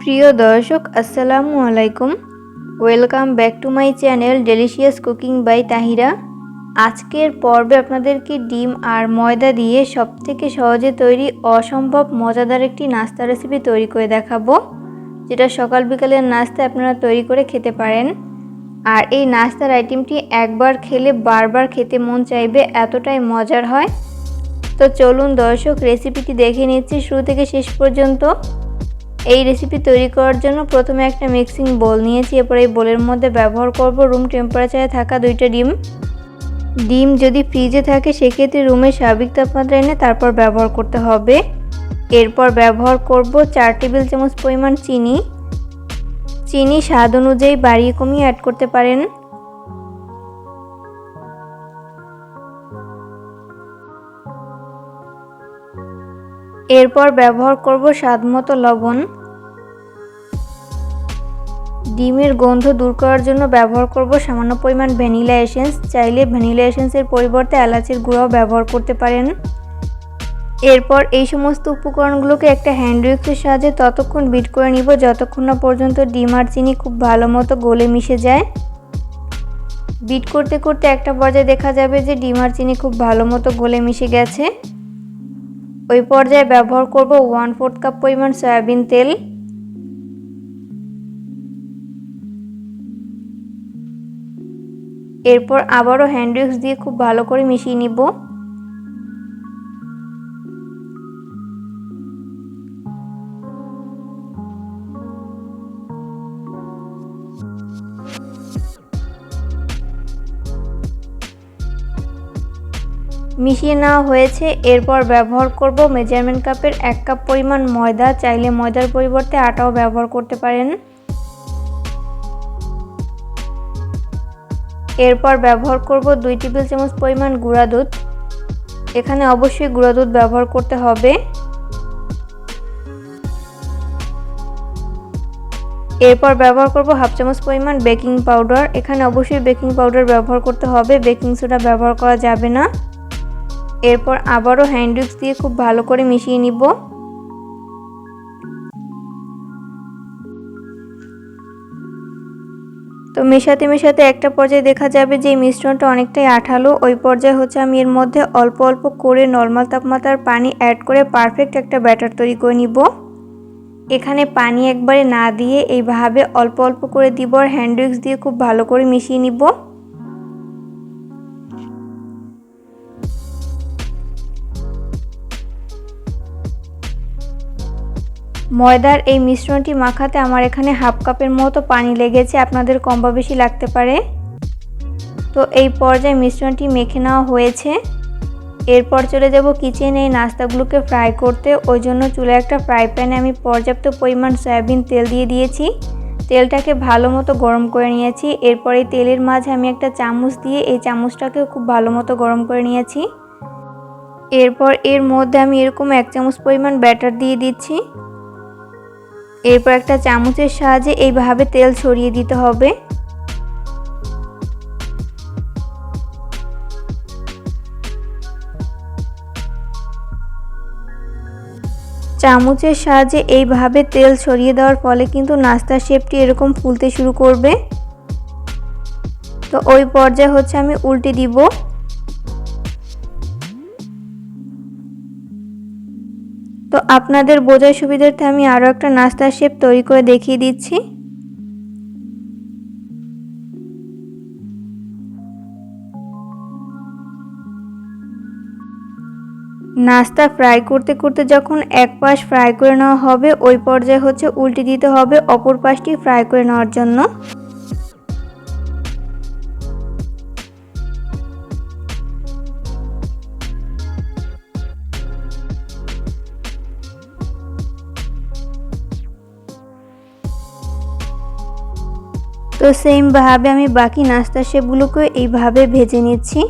প্রিয় দর্শক, আসসালামু আলাইকুম। Welcome back to my channel delicious cooking by Tahira আজকের পর্বে আপনাদেরকে ডিম আর ময়দা দিয়ে সবথেকে সহজে তৈরি অসম্ভব মজাদার একটি নাস্তা রেসিপি তৈরি করে দেখাবো, যেটা সকাল বিকালের নাস্তা আপনারা তৈরি করে খেতে পারেন। আর এই নাস্তার আইটেমটি একবার খেলে বারবার খেতে মন চাইবে, এতটাই মজার হয়। তো চলুন দর্শক রেসিপিটি দেখে নিচ্ছি, শুরু থেকে শেষ পর্যন্ত। এই রেসিপি তৈরি করার জন্য প্রথমে একটা মিক্সিং বোল নিয়েছি। এরপর এই বোলের মধ্যে ব্যবহার করব রুম টেম্পারেচারে থাকা দুইটা ডিম। ডিম যদি ফ্রিজে থাকে, সেক্ষেত্রে রুমের স্বাভাবিক তাপমাত্রা এনে তারপর ব্যবহার করতে হবে। এরপর ব্যবহার করব চার টেবিল চামচ পরিমাণ চিনি। চিনি স্বাদ অনুযায়ী বাড়িয়ে কমিয়ে অ্যাড করতে পারেন। এরপর ব্যবহার করব স্বাদ মতো লবণ। ডিমের গন্ধ দূর করার জন্য ব্যবহার করব সামান্য পরিমাণ ভ্যানিলা এসেন্স। চাইলে ভ্যানিলা এসেন্সের পরিবর্তে এলাচের গুঁড়াও ব্যবহার করতে পারেন। এরপর এই সমস্ত উপকরণগুলোকে একটা হ্যান্ড উইক্সের সাহায্যে ততক্ষণ বিট করে নিব, যতক্ষণ না পর্যন্ত ডিম আর চিনি খুব ভালো মতো গলে মিশে যায়। বিট করতে করতে একটা পর্যায়ে দেখা যাবে যে ডিম আর চিনি খুব ভালো মতো গলে মিশে গেছে। ওই পর্যায়ে ব্যবহার করব ওয়ান ফোর্থ কাপ পরিমাণ সয়াবিন তেল। এরপর আবারও হ্যান্ড উইক্স দিয়ে খুব ভালো করে মিশিয়ে নিব। মিশিয়ে নেওয়া হয়েছে। এরপর ব্যবহার করব মেজারমেন্ট কাপের এক কাপ পরিমাণ ময়দা। চাইলে ময়দার পরিবর্তে আটাও ব্যবহার করতে পারেন। এরপর ব্যবহার করব দুই টেবিল চামচ পরিমাণ গুঁড়া দুধ। এখানে অবশ্যই গুঁড়া দুধ ব্যবহার করতে হবে। এরপর ব্যবহার করব হাফ চামচ পরিমাণ বেকিং পাউডার। এখানে অবশ্যই বেকিং পাউডার ব্যবহার করতে হবে, বেকিং সোডা ব্যবহার করা যাবে না। এরপর আবারও হ্যান্ড উইক্স দিয়ে খুব ভালো করে মিশিয়ে নিব। তো মেশাতে মেশাতে একটা পর্যায়ে দেখা যাবে যে মিশ্রণটা অনেকটাই আঠালো। ওই পর্যায়ে হচ্ছে আমি এর মধ্যে অল্প অল্প করে নর্মাল তাপমাত্রার পানি অ্যাড করে পারফেক্ট একটা ব্যাটার তৈরি করে নিব। এখানে পানি একবারে না দিয়ে এইভাবে অল্প অল্প করে দিব আর হ্যান্ড উইক্স দিয়ে খুব ভালো করে মিশিয়ে নিব। ময়দার এই মিশ্রণটি মাখাতে আমার এখানে হাফ কাপের মতো পানি লেগেছে। আপনাদের কম বা বেশি লাগতে পারে। তো এই পর্যায়ে মিশ্রণটি মেখে নেওয়া হয়েছে। এরপর চলে যাব কিচেনে এই নাস্তাগুলোকে ফ্রাই করতে। ওই জন্য চুলে একটা ফ্রাই প্যানে আমি পর্যাপ্ত পরিমাণ সয়াবিন তেল দিয়ে দিয়েছি। তেলটাকে ভালো মতো গরম করে নিয়েছি। এরপর এই তেলের মাঝে আমি একটা চামচ দিয়ে এই চামচটাকে খুব ভালো মতো গরম করে নিয়েছি। এরপর এর মধ্যে আমি এরকম এক চামচ পরিমাণ ব্যাটার দিয়ে দিচ্ছি। এরপর একটা চামচের সাহায্যে এইভাবে তেল ছড়িয়ে দিতে হবে। চামচের সাহায্যে এইভাবে তেল ছড়িয়ে দেওয়ার ফলে কিন্তু নাস্তার শেপটি এরকম ফুলতে শুরু করবে। তো ওই পর্যায়ে হচ্ছে আমি উল্টে দিব। তো আপনাদের বোঝার সুবিধার্থে আমি আরও একটা নাস্তার শেপ তৈরি করে দেখিয়ে দিচ্ছি। নাস্তা ফ্রাই করতে করতে যখন এক পাশ ফ্রাই করে নেওয়া হবে, ওই পর্যায়ে হচ্ছে উল্টে দিতে হবে, অপর পাশটি ফ্রাই করে নেওয়ার জন্য। তো সেমভাবে আমি বাকি নাস্তা শেপগুলোকে এইভাবে ভেজে নিচ্ছি।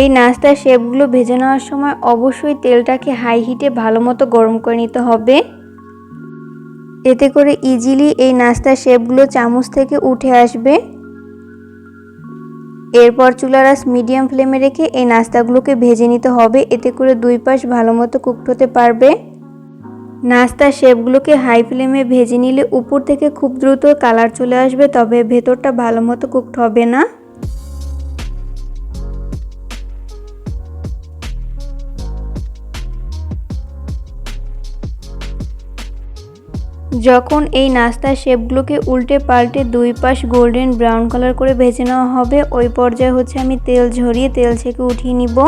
এই নাস্তার শেপগুলো ভেজে নেওয়ার সময় অবশ্যই তেলটাকে হাই হিটে ভালো মতো গরম করে নিতে হবে। এতে করে ইজিলি এই নাস্তার শেপগুলো চামচ থেকে উঠে আসবে। এরপর চুলার আস মিডিয়াম ফ্লেমে রেখে এই নাস্তাগুলোকে ভেজে নিতে হবে। এতে করে দুই পাশ ভালো মতো কুকড হতে পারবে। নাস্তার শেপগুলোকে হাই ফ্লেমে ভেজে নিলে উপর থেকে খুব দ্রুত কালার চলে আসবে, তবে ভেতরটা ভালো মতো কুকড হবে না। যখন এই নাস্তার শেপগুলোকে উল্টে পাল্টে দুই পাশ গোল্ডেন ব্রাউন কালার করে ভেজে নেওয়া হবে, ওই পর্যায়ে হচ্ছে আমি তেল ঝরিয়ে তেল ছেঁকে উঠিয়ে নিব।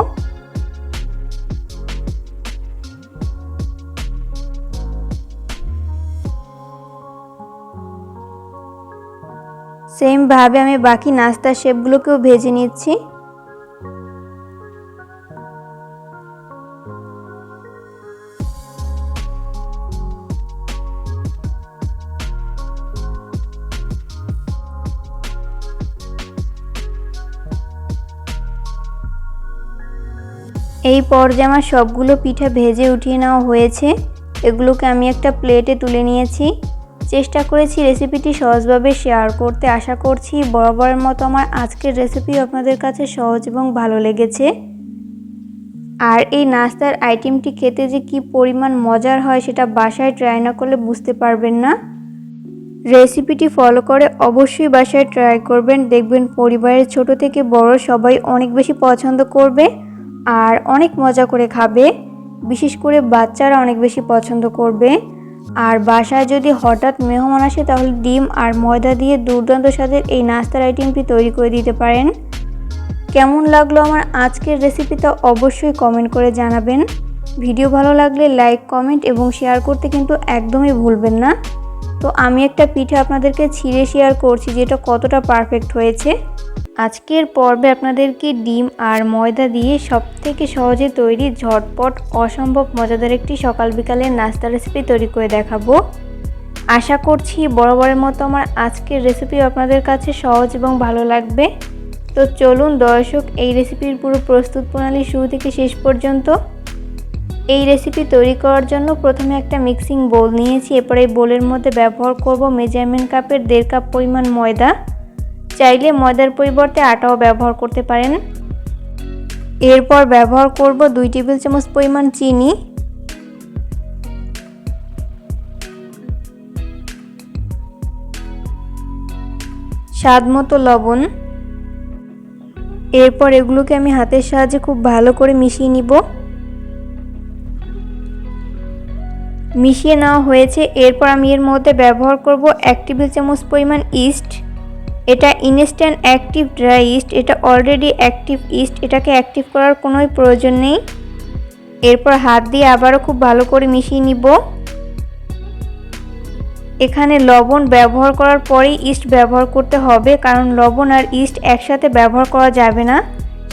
সেমভাবে আমি বাকি নাস্তার শেপগুলোকেও ভেজে নিচ্ছি। এই পর্যায়ে আমার সবগুলো পিঠা ভেজে উঠিয়ে নেওয়া হয়েছে। এগুলোকে আমি একটা প্লেটে তুলে নিয়েছি। চেষ্টা করেছি রেসিপিটি সহজভাবে শেয়ার করতে। আশা করছি বরাবরের মতো আমার আজকের রেসিপি আপনাদের কাছে সহজ এবং ভালো লেগেছে। আর এই নাস্তার আইটেমটি খেতে যে কি পরিমাণ মজার হয় সেটা বাসায় ট্রাই না করলে বুঝতে পারবেন না। রেসিপিটি ফলো করে অবশ্যই বাসায় ট্রাই করবেন। দেখবেন পরিবারের ছোট থেকে বড় সবাই অনেক বেশি পছন্দ করবে। আর অনেক মজা করে খাবে। বিশেষ করে বাচ্চারা অনেক বেশি পছন্দ করবে। আর বাসায় যদি হঠাৎ মেহমান আসে, তাহলে ডিম আর ময়দা দিয়ে দুর্দান্ত স্বাদের এই নাস্তার আইটেমটি তৈরি করে দিতে পারেন। কেমন লাগল আমার আজকের রেসিপিটা অবশ্যই কমেন্ট করে জানাবেন। ভিডিও ভালো লাগলে লাইক কমেন্ট এবং শেয়ার করতে কিন্তু একদমই ভুলবেন না। তো আমি একটা পিঠে আপনাদেরকে ছিঁড়ে শেয়ার করছি, যেটা কতটা পারফেক্ট হয়েছে। আজকের পর্বে আপনাদেরকে ডিম আর ময়দা দিয়ে সব থেকে সহজে তৈরি ঝটপট, অসম্ভব, মজাদার একটি সকাল বিকালের নাস্তা রেসিপি তৈরি করে দেখাবো। আশা করছি বরাবরের মতো আমার আজকের রেসিপি আপনাদের কাছে সহজ এবং ভালো লাগবে। তো চলুন দর্শক, এই রেসিপির পুরো প্রস্তুত প্রণালী শুরু থেকে শেষ পর্যন্ত। এই রেসিপি তৈরি করার জন্য প্রথমে একটা মিক্সিং বোল নিয়েছি। এরপরে এই বোলের মধ্যে ব্যবহার করব মেজারমেন্ট কাপের দেড় কাপ পরিমাণ ময়দা। চাইলে ময়দার পরিবর্তে আটাও ব্যবহার করতে পারেন। এরপর ব্যবহার করব দুই টেবিল চামচ পরিমাণ চিনি। স্বাদ মতো লবণ। এরপর এগুলোকে আমি হাতের সাহায্যে খুব ভালো করে মিশিয়ে নিব। মিশিয়ে নেওয়া হয়েছে। এরপর আমি এর মধ্যে ব্যবহার করব এক টেবিল চামচ পরিমাণ ইস্ট। এটা ইনস্ট্যান্ট অ্যাক্টিভ ড্রাই ইস্ট এটা অলরেডি অ্যাক্টিভ ইস্ট এটাকে অ্যাক্টিভ করার কোনোই প্রয়োজন নেই। এরপর হাত দিয়ে আবারও খুব ভালো করে মিশিয়ে নিব। এখানে লবণ ব্যবহার করার পরেই ইস্ট ব্যবহার করতে হবে, কারণ লবণ আর ইস্ট একসাথে ব্যবহার করা যাবে না।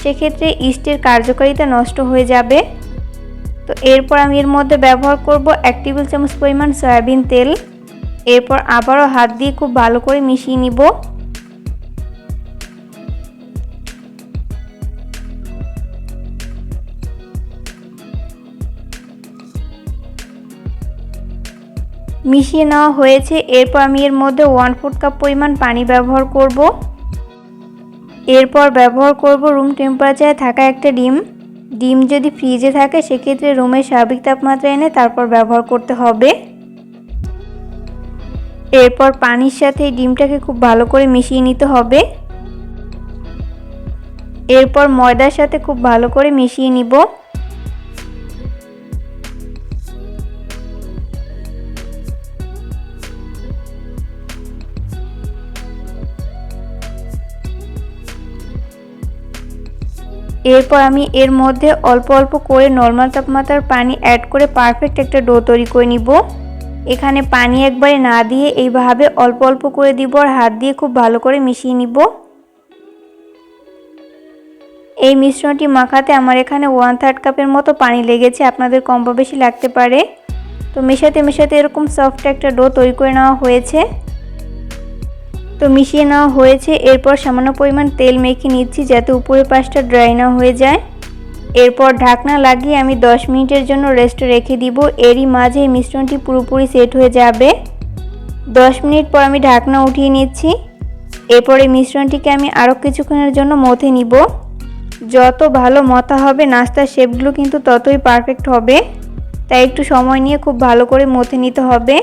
সেক্ষেত্রে ইস্টের কার্যকারিতা নষ্ট হয়ে যাবে। তো এরপর আমি এর মধ্যে ব্যবহার করব এক টেবিল চামচ পরিমাণ সয়াবিন তেল। এরপর আবারও হাত দিয়ে খুব ভালো করে মিশিয়ে নিব। মিশিয়ে নেওয়া হয়েছে। এরপর আমি এর মধ্যে ওয়ান ফোর্থ কাপ পরিমাণ পানি ব্যবহার করব। এরপর ব্যবহার করব রুম টেম্পারেচারে থাকা একটা ডিম। ডিম যদি ফ্রিজে থাকে, সেক্ষেত্রে রুমের স্বাভাবিক তাপমাত্রা এনে তারপর ব্যবহার করতে হবে। এরপর পানির সাথে এই ডিমটাকে খুব ভালো করে মিশিয়ে নিতে হবে। এরপর ময়দার সাথে খুব ভালো করে মিশিয়ে নিব। এরপর আমি এর মধ্যে অল্প অল্প করে নর্মাল তাপমাত্রার পানি অ্যাড করে পারফেক্ট একটা ডো তৈরি করে নিব। এখানে পানি একবারে না দিয়ে এইভাবে অল্প অল্প করে দিব আর হাত দিয়ে খুব ভালো করে মিশিয়ে নিব। এই মিশ্রণটি মাখাতে আমার এখানে ওয়ান থার্ড কাপের মতো পানি লেগেছে, আপনাদের কম বা বেশি লাগতে পারে। তো মেশাতে মেশাতে এরকম সফট একটা ডো তৈরি করে নেওয়া হয়েছে। তো মিশিয়ে নেওয়া হয়েছে। এরপর সামান্য পরিমাণ তেল মেখে নিচ্ছি যাতে উপরের পাশটা ড্রাই না হয়ে যায়। এরপর ঢাকনা লাগিয়ে আমি 10 মিনিটের জন্য রেস্ট রেখে দিব। এরই মাঝে মিশ্রণটি পুরোপুরি সেট হয়ে যাবে। 10 মিনিট পর আমি ঢাকনা উঠিয়ে নিচ্ছি। এরপর এই মিশ্রণটিকে আমি আরও কিছুক্ষণের জন্য মথে নিব। যত ভালো মথা হবে, নাস্তার শেপগুলো কিন্তু ততই পারফেক্ট হবে। তাই একটু সময় নিয়ে খুব ভালো করে মথে নিতে হবে।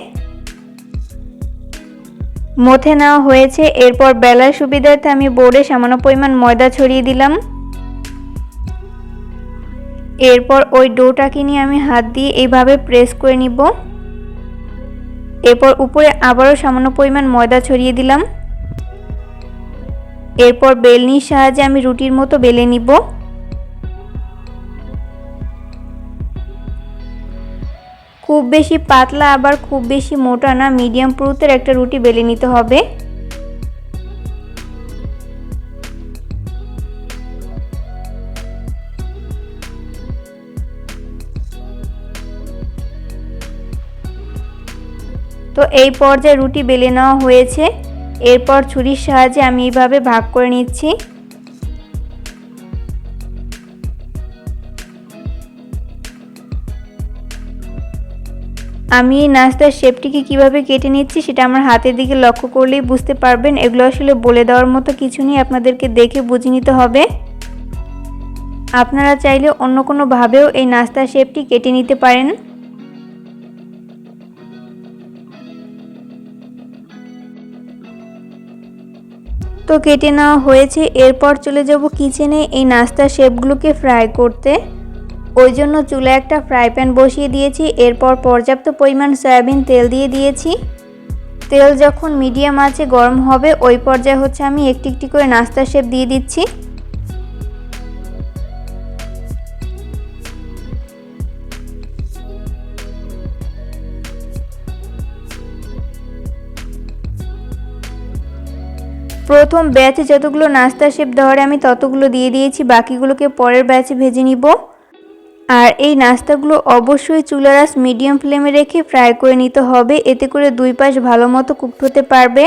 মথে নেওয়া হয়েছে। এরপর বেলার সুবিধার্থে আমি বোর্ডে সামান্য পরিমাণ ময়দা ছড়িয়ে দিলাম। এরপর ওই ডোটাকে নিয়ে আমি হাত দিয়ে এইভাবে প্রেস করে নিব। এরপর উপরে আবারও সামান্য পরিমাণ ময়দা ছড়িয়ে দিলাম। এরপর বেলনির সাহায্যে আমি রুটির মতো বেলে নিব। খুব বেশি পাতলা, আবার খুব বেশি মোটা না মিডিয়াম পুরুতের একটা রুটি বেলে নিতে হবে। তো এই পর্যায়ে রুটি বেলে নেওয়া হয়েছে। এরপর ছুরির সাহায্যে আমি এইভাবে ভাগ করে নিচ্ছি। আমি এই নাস্তার শেপটিকে কীভাবে কেটে নিচ্ছি সেটা আমার হাতের দিকে লক্ষ্য করলেই বুঝতে পারবেন। এগুলো আসলে বলে দেওয়ার মতো কিছু নেই, আপনাদেরকে দেখে বুঝে নিতে হবে। আপনারা চাইলে অন্য কোনোভাবেও এই নাস্তার শেপটি কেটে নিতে পারেন। তো কেটে নেওয়া হয়েছে। এরপর চলে যাব কিচেনে এই নাস্তার শেপগুলোকে ফ্রাই করতে। ওই জন্য চুলে একটা ফ্রাই প্যান বসিয়ে দিয়েছি, এরপর পর্যাপ্ত পরিমাণ সয়াবিন তেল দিয়ে দিয়েছি। তেল যখন মিডিয়াম আছে, গরম হবে, ওই পর্যায়ে হচ্ছে আমি একটি একটি করে নাস্তার শেপ দিয়ে দিচ্ছি। প্রথম ব্যাচে যতগুলো নাস্তা শেপ ধরে আমি ততগুলো দিয়ে দিয়েছি, বাকিগুলোকে পরের ব্যাচে ভেজে নিব। আর এই নাস্তাগুলো অবশ্যই চুলারাস মিডিয়াম ফ্লেমে রেখে ফ্রাই করে নিতে হবে। এতে করে দুই পাশ ভালো মতো কুকড হতে পারবে।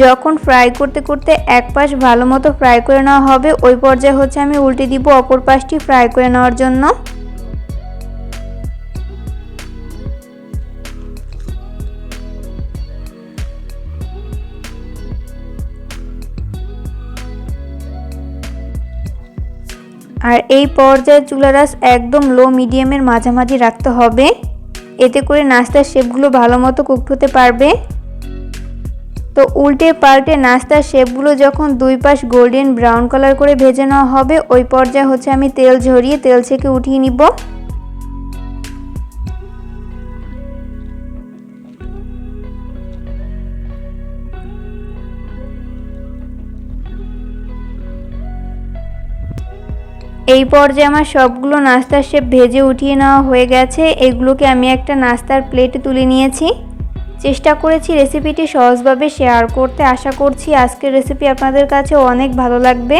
যখন ফ্রাই করতে করতে এক পাশ ভালো মতো ফ্রাই করে নেওয়া হবে, ওই পর্যায়ে হচ্ছে আমি উল্টে দিব অপর পাশটি ফ্রাই করে নেওয়ার জন্য। আর এই পর্যায়ে চুলা রাস একদম লো মিডিয়ামের মাঝামাঝি রাখতে হবে। এতে করে নাস্তার শেপগুলো ভালো মতো কুকড হতে পারবে। তো উল্টে পাল্টে নাস্তার শেপগুলো যখন দুই পাশ গোল্ডেন ব্রাউন কালার করে ভেজে নেওয়া হবে, ওই পর্যায়ে হচ্ছে আমি তেল ঝরিয়ে তেল ছেঁকে উঠিয়ে নিব। এই পর্যায়ে আমার সবগুলো নাস্তার শেপ ভেজে উঠিয়ে নেওয়া হয়ে গেছে। এগুলোকে আমি একটা নাস্তার প্লেটে তুলে নিয়েছি। চেষ্টা করেছি রেসিপিটি সহজভাবে শেয়ার করতে। আশা করছি আজকের রেসিপি আপনাদের কাছে অনেক ভালো লাগবে।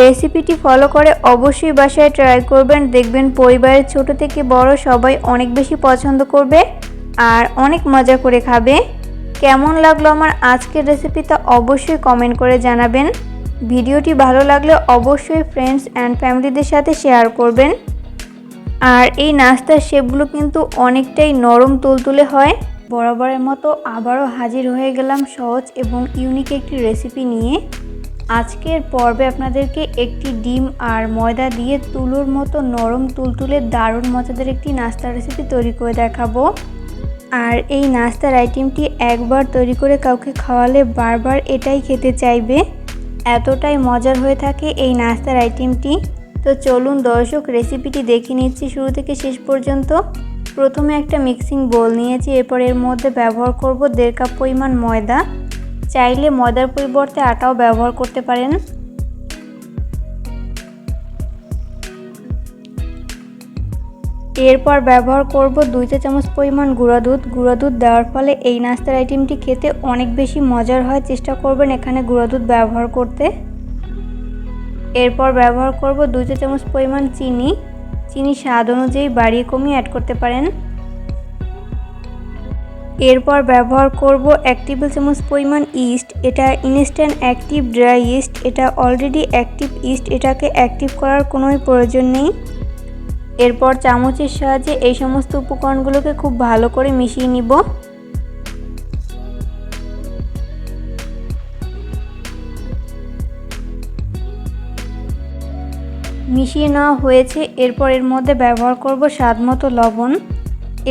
রেসিপিটি ফলো করে অবশ্যই বাসায় ট্রাই করবেন। দেখবেন পরিবারের ছোট থেকে বড় সবাই অনেক বেশি পছন্দ করবে আর অনেক মজা করে খাবে। কেমন লাগল আমার আজকের রেসিপিটা অবশ্যই কমেন্ট করে জানাবেন। ভিডিওটি ভালো লাগলে অবশ্যই ফ্রেন্ডস অ্যান্ড ফ্যামিলিদের সাথে শেয়ার করবেন। আর এই নাস্তার শেপগুলো কিন্তু অনেকটাই নরম তুলতুলে হয়। বরাবরের মতো আবারও হাজির হয়ে গেলাম সহজ এবং ইউনিক একটি রেসিপি নিয়ে। আজকের পর্বে আপনাদেরকে একটি ডিম আর ময়দা দিয়ে তুলোর মতো নরম তুলতুলে দারুণ মজাদের একটি নাস্তার রেসিপি তৈরি করে দেখাবো। আর এই নাস্তার আইটেমটি একবার তৈরি করে কাউকে খাওয়ালে বারবার এটাই খেতে চাইবে। এতটাই মজার হয়ে থাকে এই নাস্তার আইটেমটি। তো চলুন দর্শক রেসিপিটি দেখে নিচ্ছি শুরু থেকে শেষ পর্যন্ত। প্রথমে একটা মিক্সিং বোল নিয়েছি, এরপর এর মধ্যে ব্যবহার করব দেড় কাপ পরিমাণ ময়দা। চাইলে ময়দার পরিবর্তে আটাও ব্যবহার করতে পারেন। এরপর ব্যবহার করব দুই চা চামচ পরিমাণ গুঁড়া দুধ। গুঁড়া দুধ দেওয়ার ফলে এই নাস্তার আইটেমটি খেতে অনেক বেশি মজার হয়। চেষ্টা করবেন এখানে গুঁড়া দুধ ব্যবহার করতে। এরপর ব্যবহার করব দুই চা চামচ পরিমাণ চিনি। চিনি স্বাদ অনুযায়ী বাড়িয়ে কমিয়ে অ্যাড করতে পারেন। এরপর ব্যবহার করব এক টেবিল চামচ পরিমাণ ইস্ট এটা ইনস্ট্যান্ট অ্যাক্টিভ ড্রাই ইস্ট এটা অলরেডি অ্যাক্টিভ ইস্ট এটাকে অ্যাক্টিভ করার কোনোই প্রয়োজন নেই। এরপর চামচের সাহায্যে এই সমস্ত উপকরণগুলোকে খুব ভালো করে মিশিয়ে নিব। মিশিয়ে নেওয়া হয়েছে, এরপর এর মধ্যে ব্যবহার করব স্বাদ মতো লবণ।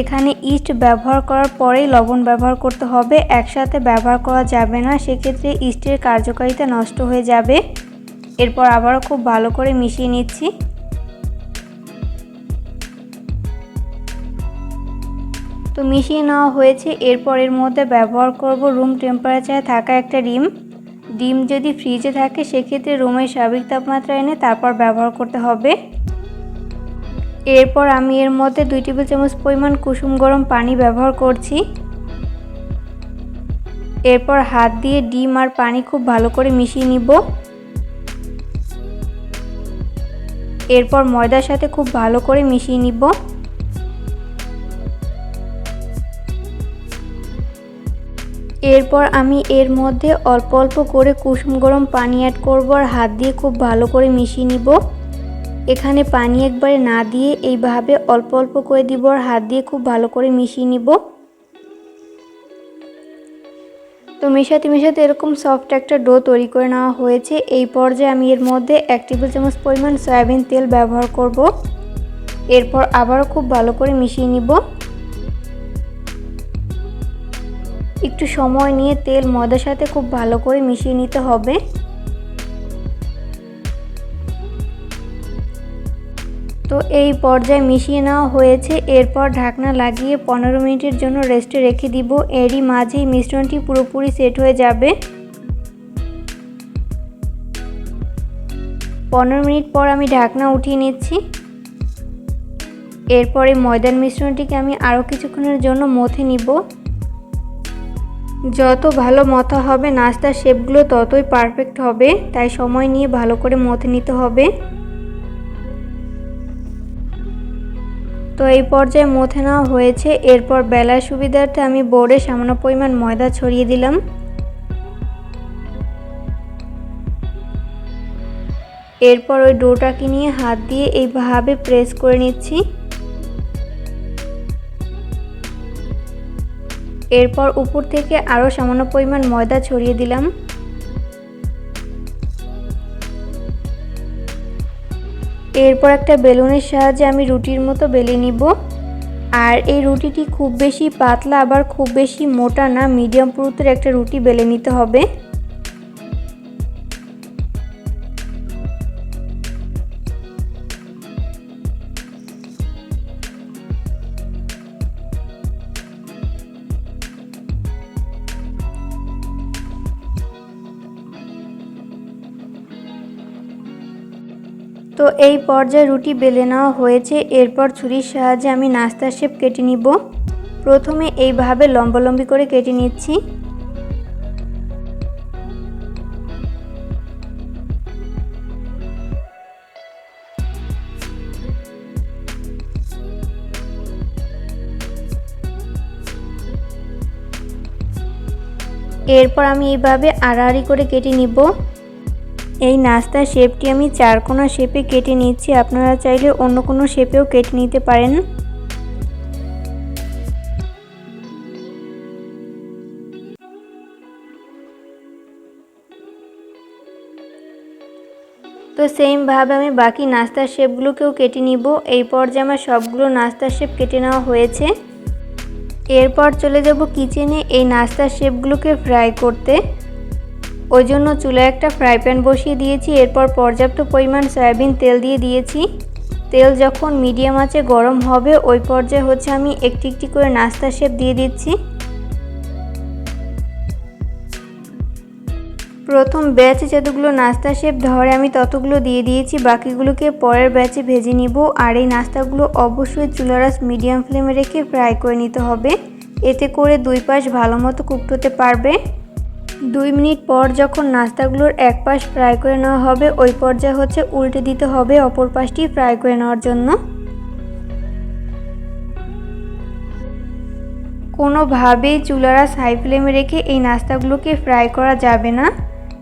এখানে ইস্ট ব্যবহার করার পরেই লবণ ব্যবহার করতে হবে, একসাথে ব্যবহার করা যাবে না, সেক্ষেত্রে ইস্টের কার্যকারিতা নষ্ট হয়ে যাবে। এরপর আবারও খুব ভালো করে মিশিয়ে নিচ্ছি। তো মিশিয়ে নেওয়া হয়েছে। এরপর এর মধ্যে ব্যবহার করব রুম টেম্পারেচারে থাকা একটা ডিম। ডিম যদি ফ্রিজে থাকে, সেক্ষেত্রে রুমের স্বাভাবিক তাপমাত্রা এনে তারপর ব্যবহার করতে হবে। এরপর আমি এর মধ্যে দুই টেবিল চামচ পরিমাণ কুসুম গরম পানি ব্যবহার করছি। এরপর হাত দিয়ে ডিম আর পানি খুব ভালো করে মিশিয়ে নিব। এরপর ময়দার সাথে খুব ভালো করে মিশিয়ে নিব। এরপর আমি এর মধ্যে অল্প অল্প করে কুসুম গরম পানি অ্যাড করব আর হাত দিয়ে খুব ভালো করে মিশিয়ে নিব। এখানে পানি একবারে না দিয়ে এইভাবে অল্প অল্প করে দিব আর হাত দিয়ে খুব ভালো করে মিশিয়ে নিব। তো মেশাতে মেশাতে এরকম সফট একটা ডো তৈরি করে নেওয়া হয়েছে। এই পর্যায়ে আমি এর মধ্যে এক টেবিল চামচ পরিমাণ সয়াবিন তেল ব্যবহার করব। এরপর আবারও খুব ভালো করে মিশিয়ে নিব। একটু সময় নিয়ে তেল ময়দার সাথে খুব ভালো করে মিশিয়ে নিতে হবে। তো এই পর্যায়ে মিশিয়ে নেওয়া হয়েছে। এরপর ঢাকনা লাগিয়ে পনেরো মিনিটের জন্য রেস্টে রেখে দিব। এরই মাঝেই মিশ্রণটি পুরোপুরি সেট হয়ে যাবে। পনেরো মিনিট পর আমি ঢাকনা উঠিয়ে নিচ্ছি। এরপরে ময়দান মিশ্রণটিকে আমি আরও কিছুক্ষণের জন্য মথে নিব। যত ভালো মথা হবে নাস্তার শেপগুলো ততই পারফেক্ট হবে। তাই সময় নিয়ে ভালো করে মথে নিতে হবে। তো এই পর্যায়ে মথে নেওয়া হয়েছে। এরপর বেলার সুবিধার্থে আমি বোর্ডে সামান্য পরিমাণ ময়দা ছড়িয়ে দিলাম। এরপর ওই ডোটাকে নিয়ে হাত দিয়ে এইভাবে প্রেস করে নিচ্ছি। এরপর উপর থেকে আরও সামান্য পরিমাণ ময়দা ছড়িয়ে দিলাম। এরপর একটা বেলুনের সাহায্যে আমি রুটির মতো বেলে নিব। আর এই রুটিটি খুব বেশি পাতলা, আবার খুব বেশি মোটা না, মিডিয়াম পুরুত্বের একটা রুটি বেলে নিতে হবে। তো এই পর্যায়ে রুটি বেলে নেওয়া হয়েছে। এরপর ছুরির সাহায্যে আমি নাস্তার শেপ কেটে নিব। প্রথমে এইভাবে লম্বালম্বি করে কেটে নিচ্ছি। এরপর আমি এইভাবে আড়াআড়ি করে কেটে নিব। এই নাস্তার শেপটি আমি চারকোনা শেপে কেটে নিচ্ছি। আপনারা চাইলে অন্য কোনো শেপেও কেটে নিতে পারেন। তো সেমভাবে আমি বাকি নাস্তার শেপগুলোকেও কেটে নিব। এই পর্যায়ে আমার সবগুলো নাস্তার শেপ কেটে নেওয়া হয়েছে। এরপর চলে যাব কিচেনে এই নাস্তার শেপগুলোকে ফ্রাই করতে। ওই জন্য চুলায় একটা ফ্রাই প্যান বসিয়ে দিয়েছি, এরপর পর্যাপ্ত পরিমাণ সয়াবিন তেল দিয়ে দিয়েছি। তেল যখন মিডিয়াম আছে গরম হবে, ওই পর্যায়ে হচ্ছে আমি একটি একটি করে নাস্তা শেপ দিয়ে দিচ্ছি। প্রথম ব্যাচে যতগুলো নাস্তা শেপ ধরে আমি ততগুলো দিয়ে দিয়েছি, বাকিগুলোকে পরের ব্যাচে ভেজে নিব। আর এই নাস্তাগুলো অবশ্যই চুলারাস মিডিয়াম ফ্লেমে রেখে ফ্রাই করে নিতে হবে। এতে করে দুই পাশ ভালো মতো কুকড পারবে। দুই মিনিট পর যখন নাস্তাগুলোর এক পাশ ফ্রাই করে নেওয়া হবে, ওই পর্যায়ে হচ্ছে উল্টে দিতে হবে অপর পাশটি ফ্রাই করে নেওয়ার জন্য। কোনোভাবেই চুলারা হাই ফ্লেমে রেখে এই নাস্তাগুলোকে ফ্রাই করা যাবে না।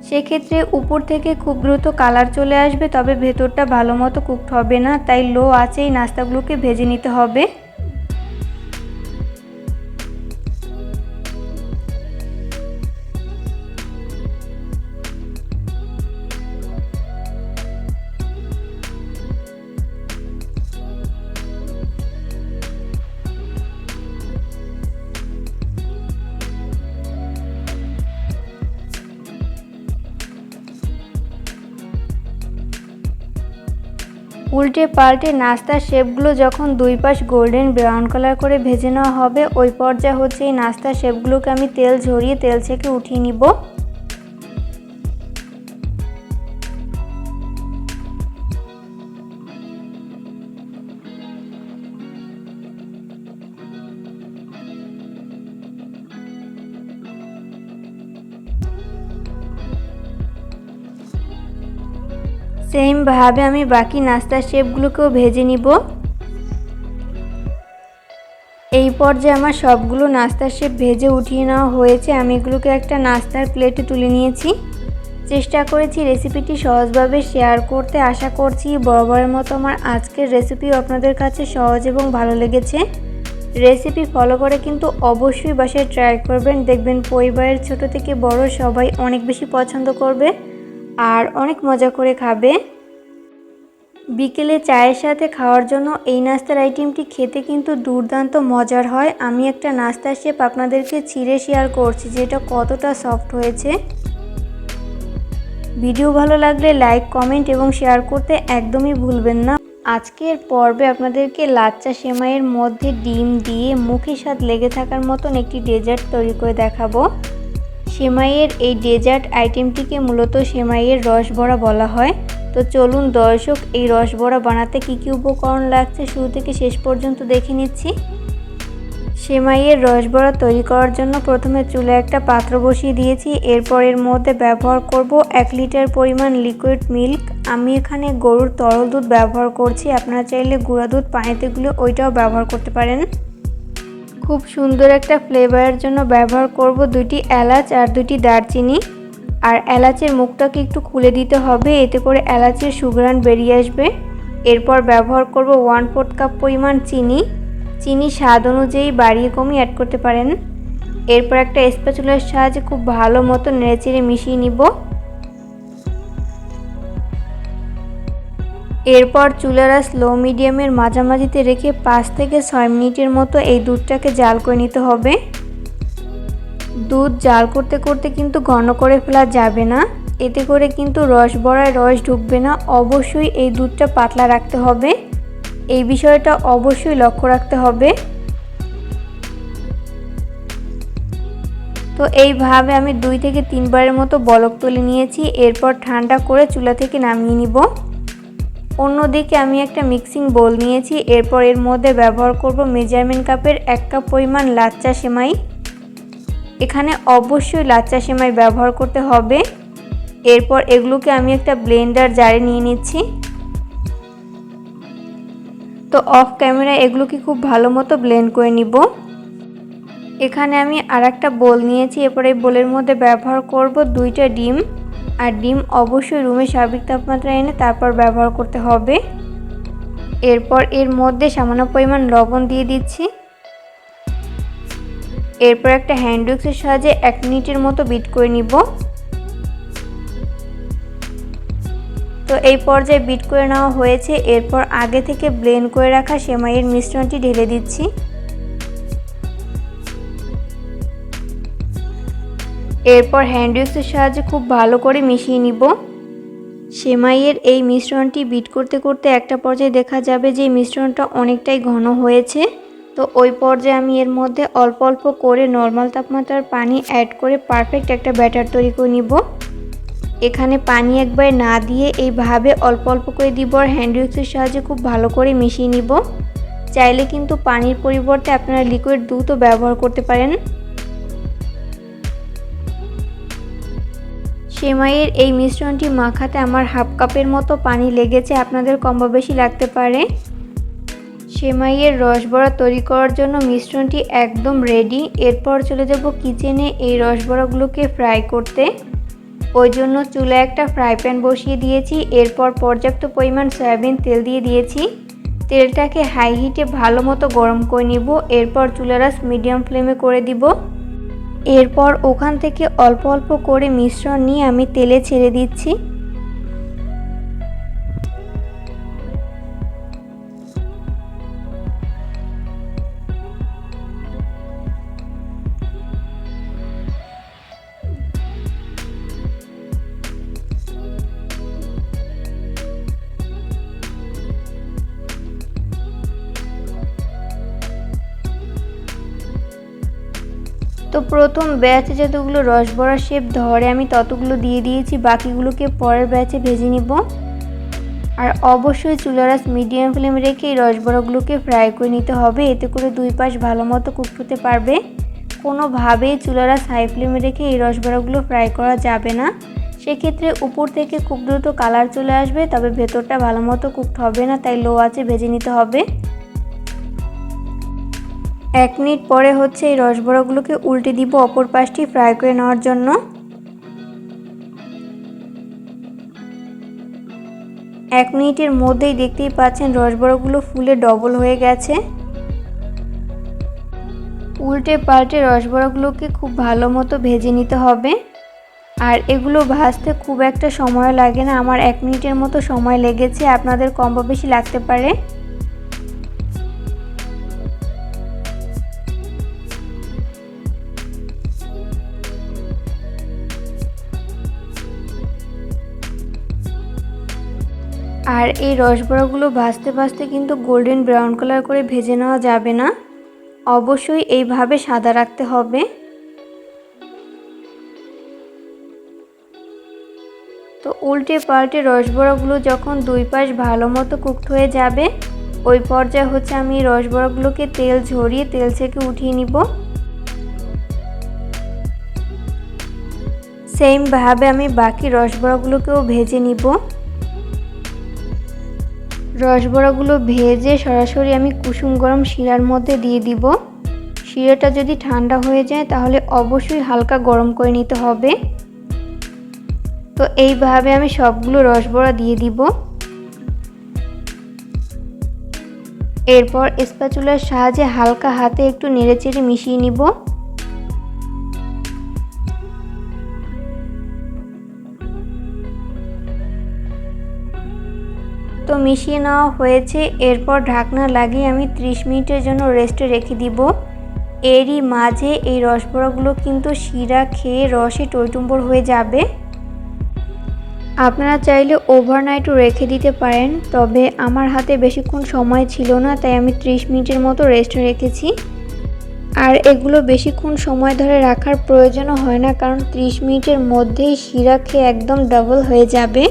সেক্ষেত্রে উপর থেকে খুব দ্রুত কালার চলে আসবে, তবে ভেতরটা ভালো মতো কুকড হবে না, তাই লো আছে এই নাস্তাগুলোকে ভেজে নিতে হবে। উল্টে পাল্টে নাস্তার শেপগুলো যখন দুই পাশ গোল্ডেন ব্রাউন কালার করে ভেজে নেওয়া হবে, ওই পর্যায়ে হচ্ছে এই নাস্তার শেপগুলোকে আমি তেল ঝরিয়ে তেল ছেঁকে উঠিয়ে নিব। সেমভাবে আমি বাকি নাস্তার শেপগুলোকেও ভেজে নিব। এই পর্যায়ে আমার সবগুলো নাস্তার শেপ ভেজে উঠিয়ে নেওয়া হয়েছে। আমি এগুলোকে একটা নাস্তার প্লেটে তুলে নিয়েছি। চেষ্টা করেছি রেসিপিটি সহজভাবে শেয়ার করতে। আশা করছি বরাবরের মতো আমার আজকের রেসিপিও আপনাদের কাছে সহজ এবং ভালো লেগেছে। রেসিপি ফলো করে কিন্তু অবশ্যই বাসায় ট্রাই করবেন। দেখবেন পরিবারের ছোট থেকে বড় সবাই অনেক বেশি পছন্দ করবে আর অনেক মজা করে খাবে। বিকেলে চায়ের সাথে খাওয়ার জন্য এই নাস্তার আইটেমটি খেতে কিন্তু দুর্দান্ত মজার হয়। আমি একটা নাস্তার শেপ আপনাদেরকে ছিঁড়ে শেয়ার করছি যেটা কতটা সফট হয়েছে। ভিডিও ভালো লাগলে লাইক কমেন্ট এবং শেয়ার করতে একদমই ভুলবেন না। আজকের পর্বে আপনাদেরকে লাচ্চা সেমাইয়ের মধ্যে ডিম দিয়ে মুখে স্বাদ লেগে থাকার মতন একটি ডেজার্ট তৈরি করে দেখাবো। সেমাইয়ের এই ডেজার্ট আইটেমটিকে মূলত সেমাইয়ের রস বড়া বলা হয়। তো চলুন দর্শক, এই রস বড়া বানাতে কী কী উপকরণ লাগছে শুরু থেকে শেষ পর্যন্ত দেখে নিচ্ছি। সেমাইয়ের রস বড়া তৈরি করার জন্য প্রথমে চুলে একটা পাত্র বসিয়ে দিয়েছি। এরপর এর মধ্যে ব্যবহার করব এক লিটার পরিমাণ লিকুইড মিল্ক আমি এখানে গরুর তরল দুধ ব্যবহার করছি। আপনারা চাইলে গুঁড়া দুধ পানিতে গুলে ওইটাও ব্যবহার করতে পারেন। খুব সুন্দর একটা ফ্লেভারের জন্য ব্যবহার করব দুটি এলাচ আর দুটি দারচিনি। আর এলাচের মুখটাকে একটু খুলে দিতে হবে, এতে করে এলাচের সুগ্রান বেরিয়ে আসবে। এরপর ব্যবহার করব ওয়ান ফোর্থ কাপ পরিমাণ চিনি। চিনি স্বাদ অনুযায়ী বাড়িয়ে কমিয়ে অ্যাড করতে পারেন। এরপর একটা স্প্যাচুলার সাহায্যে খুব ভালো মতো নেড়েচেড়ে মিশিয়ে নিব। এরপর চুলারা স্লো মিডিয়ামের মাঝামাঝিতে রেখে পাঁচ থেকে ছয় মিনিটের মতো এই দুধটাকে জাল করে নিতে হবে। দুধ জাল করতে করতে কিন্তু ঘন করে ফেলা যাবে না। এতে করে কিন্তু রস বড়ায় রস ঢুকবে না। অবশ্যই এই দুধটা পাতলা রাখতে হবে। এই বিষয়টা অবশ্যই লক্ষ্য রাখতে হবে। তো এইভাবে আমি দুই থেকে তিনবারের মতো বলক তুলে নিয়েছি। এরপর ঠান্ডা করে চুলা থেকে নামিয়ে নিব। অন্যদিকে আমি একটা মিক্সিং বোল নিয়েছি, এরপর এর মধ্যে ব্যবহার করব মেজারমেন্ট কাপের এক কাপ পরিমাণ লাচ্চা সেমাই। এখানে অবশ্যই লাচ্চা সেমাই ব্যবহার করতে হবে। এরপর এগুলোকে আমি একটা ব্লেন্ডার জারে নিয়ে নিচ্ছি। তো অফ ক্যামেরা এগুলোকে খুব ভালো মতো ব্লেন্ড করে নিব। এখানে আমি আর একটা বোল নিয়েছি, এরপর এই বোলের মধ্যে ব্যবহার করব দুইটা ডিম। আর ডিম অবশ্যই রুমে স্বাভাবিক তাপমাত্রা এনে তারপর ব্যবহার করতে হবে। এরপর এর মধ্যে সামান্য পরিমাণ লবণ দিয়ে দিচ্ছি। এরপর একটা হ্যান্ড উইক্সের সাহায্যে এক মিনিটের মতো বিট করে নিব। তো এই পর্যায়ে বিট করে নেওয়া হয়েছে। এরপর আগে থেকে ব্লেন্ড করে রাখা সেমাইয়ের মিশ্রণটি ঢেলে দিচ্ছি। এরপর হ্যান্ড উইক্সের সাহায্যে খুব ভালো করে মিশিয়ে নিব। সেমাইয়ের এই মিশ্রণটি বিট করতে করতে একটা পর্যায়ে দেখা যাবে যে মিশ্রণটা অনেকটাই ঘন হয়েছে। তো ওই পর্যায়ে আমি এর মধ্যে অল্প অল্প করে নর্মাল তাপমাত্রার পানি অ্যাড করে পারফেক্ট একটা ব্যাটার তৈরি করে নিব। এখানে পানি একবার না দিয়ে এইভাবে অল্প অল্প করে দিব আর হ্যান্ড উইক্সের সাহায্যে খুব ভালো করে মিশিয়ে নিব। চাইলে কিন্তু পানির পরিবর্তে আপনারা লিকুইড দুধও ব্যবহার করতে পারেন। সেমাইয়ের এই মিশ্রণটি মাখাতে আমার হাফ কাপের মতো পানি লেগেছে, আপনাদের কম বেশি লাগতে পারে। সেমাইয়ের রসবড়া তৈরি করার জন্য মিশ্রণটি একদম রেডি এরপর চলে যাব কিচেনে এই রসবড়াগুলোকে ফ্রাই করতে। ওই জন্য চুলে একটা ফ্রাই প্যান বসিয়ে দিয়েছি। এরপর পর্যাপ্ত পরিমাণ সয়াবিন তেল দিয়ে দিয়েছি। তেলটাকে হাই হিটে ভালো মতো গরম করে নিব। এরপর চুলারাস মিডিয়াম ফ্লেমে করে দিব। এরপর ওখান থেকে অল্প অল্প করে মিশ্রণ নিয়ে আমি তেলে ছেড়ে দিচ্ছি। প্রথম ব্যাচে যতগুলো রসবড়া শেপ ধরে আমি ততগুলো দিয়ে দিয়েছি, বাকিগুলোকে পরের ব্যাচে ভেজে নিব। আর অবশ্যই চুলারাস মিডিয়াম ফ্লেম রেখে এই রসবড়াগুলোকে ফ্রাই করে নিতে হবে, এতে করে দুই পাশ ভালো মতো কুক হতে পারবে। কোনোভাবেই চুলারাস হাই ফ্লেমে রেখে এই রসবড়াগুলো ফ্রাই করা যাবে না। সেক্ষেত্রে উপর থেকে খুব দ্রুত কালার চলে আসবে, তবে ভেতরটা ভালো মতো কুকড হবে না, তাই লো আছে ভেজে নিতে হবে। এক মিনিট পরে হচ্ছে এই রসবড়াগুলোকে উল্টে দিব অপর পাশটি ফ্রাই করে নেওয়ার জন্য। এক মিনিটের মধ্যেই দেখতেই পাচ্ছেন রসবড়াগুলো ফুলে ডবল হয়ে গেছে। উল্টে পাল্টে রসবড়াগুলোকে খুব ভালো মতো ভেজে নিতে হবে। আর এগুলো ভাজতে খুব একটা সময় লাগে না, আমার এক মিনিটের মতো সময় লেগেছে, আপনাদের কম বেশি লাগতে পারে। আর এই রসবড়াগুলো ভাজতে ভাজতে কিন্তু গোল্ডেন ব্রাউন কালার করে ভেজে নেওয়া যাবে না। অবশ্যই এইভাবে সাদা রাখতে হবে। তো উল্টে পাল্টে রসবড়াগুলো যখন দুই পাশ ভালো মতো কুকড হয়ে যাবে, ওই পর্যায়ে হচ্ছে আমি রসবড়াগুলোকে তেল ঝরিয়ে তেল থেকে উঠিয়ে নিব। সেমভাবে আমি বাকি রসবড়াগুলোকেও ভেজে নিব। রসবড়াগুলো ভেজে সরাসরি আমি কুসুম গরম শিরার মধ্যে দিয়ে দিব। শিরাটা যদি ঠান্ডা হয়ে যায় তাহলে অবশ্যই হালকা গরম করে নিতে হবে। তো এইভাবে আমি সবগুলো রসবড়া দিয়ে দিব। এরপর স্প্যাচুলার সাহায্যে হালকা হাতে একটু নেড়েচেড়ে মিশিয়ে নিব। তো মিশিয়ে নেওয়া হয়েছে। এরপর ঢাকনা লাগিয়ে আমি 30 মিনিটের জন্য রেস্টে রেখে দিব। এরই মাঝে এই রসবড়াগুলো কিন্তু শিরা খেয়ে রসে টইটুম্বর হয়ে যাবে। আপনারা চাইলে ওভারনাইটও রেখে দিতে পারেন, তবে আমার হাতে বেশিক্ষণ সময় ছিল না, তাই আমি 30 মিনিটের মতো রেস্টে রেখেছি। আর এগুলো বেশিক্ষণ সময় ধরে রাখার প্রয়োজনও হয় না, কারণ 30 মিনিটের মধ্যেই শিরা খেয়ে একদম ডাবল হয়ে যাবে।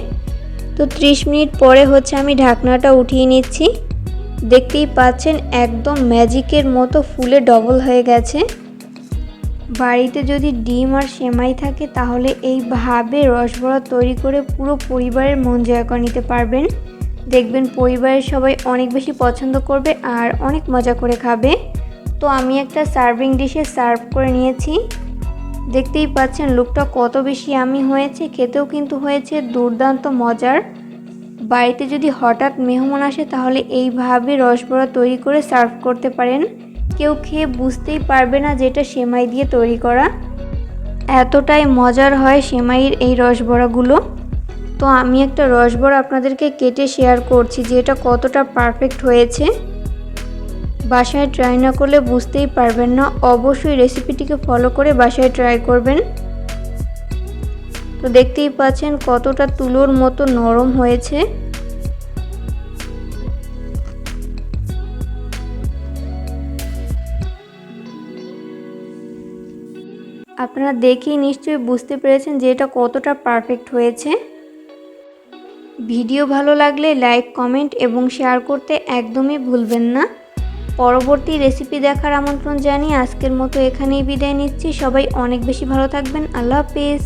তো 30 মিনিট পরে হচ্ছে আমি ঢাকনাটা উঠিয়ে নিচ্ছি। দেখতেই পাচ্ছেন একদম ম্যাজিকের মতো ফুলে ডবল হয়ে গেছে। বাড়িতে যদি ডিম আর সেমাই থাকে তাহলে এইভাবে রসবড়া তৈরি করে পুরো পরিবারের মন জয় করে নিতে পারবেন। দেখবেন পরিবারের সবাই অনেক বেশি পছন্দ করবে আর অনেক মজা করে খাবে। তো আমি একটা সার্ভিং ডিশে সার্ভ করে নিয়েছি। দেখতেই পাচ্ছেন লুকটা কত বেশি আমি হয়েছে, খেতেও কিন্তু হয়েছে দুর্দান্ত মজার। বাড়িতে যদি হঠাৎ মেহমান আসে তাহলে এইভাবে রসবড়া তৈরি করে সার্ভ করতে পারেন। কেউ খেয়ে বুঝতেই পারবে না যেটা সেমাই দিয়ে তৈরি করা। এতটাই মজার হয় সেমাইয়ের এই রসবড়াগুলো। তো আমি একটা রসবড়া আপনাদেরকে কেটে শেয়ার করছি যে এটা কতটা পারফেক্ট হয়েছে। বাসায় ট্রাই না করলে বুঝতেই পারবেন না। অবশ্যই রেসিপিটিকে ফলো করে বাসায় ট্রাই করবেন। তো দেখতেই পাচ্ছেন কতটা তুলোর মতো নরম হয়েছে। আপনারা দেখেই নিশ্চয়ই বুঝতে পেরেছেন যে এটা কতটা পারফেক্ট হয়েছে। ভিডিও ভালো লাগলে লাইক কমেন্ট এবং শেয়ার করতে একদমই ভুলবেন না। পরবর্তী রেসিপি দেখার আমন্ত্রণ জানিয়ে আজকের মতো এখানেই বিদায় নিচ্ছি। সবাই অনেক বেশি ভালো থাকবেন। আল্লাহ হাফিজ।